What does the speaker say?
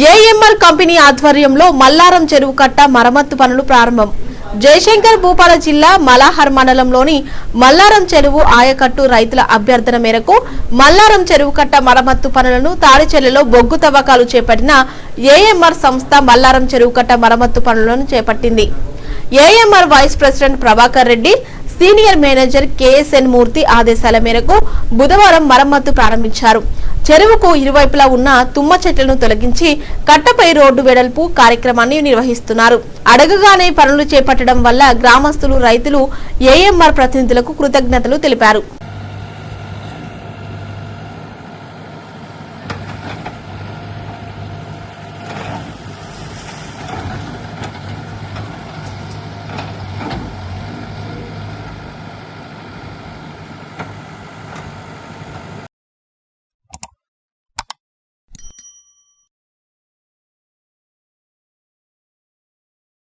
AMR company ఆధ్వర్యంలో మల్లారం చెరువు కట్ట మరమ్మత్తు పనులు ప్రారంభం. జయశంకర్ భూపాల జిల్లా మలాహర్ మండలంలోని మల్లారం చెరువు ఆయకట్టు రైతుల అభ్యర్థన మేరకు మల్లారం చెరువు కట్ట మరమ్మత్తు పనులను తాడిచెల్లెలో బొగ్గు తవ్వకాలు చేపట్టిన ఏఎంఆర్ సంస్థ మల్లారం చెరువు కట్ట మరమ్మత్తు పనులను చేపట్టింది. AMR vice president Prabhakar Reddy senior manager KSN Murthy ఆదేశాల మేరకు బుధవారం మరమ్మత్తు ప్రారంభించారు. చెరువుకు ఇరువైపులా ఉన్న తుమ్మ చెట్లను తొలగించి కట్టపై రోడ్డు వెడల్పు కార్యక్రమాన్ని నిర్వహిస్తున్నారు. అడగగానే పనులు చేపట్టడం వల్ల గ్రామస్తులు రైతులు ఏఎంఆర్ ప్రతినిధులకు కృతజ్ఞతలు తెలిపారు.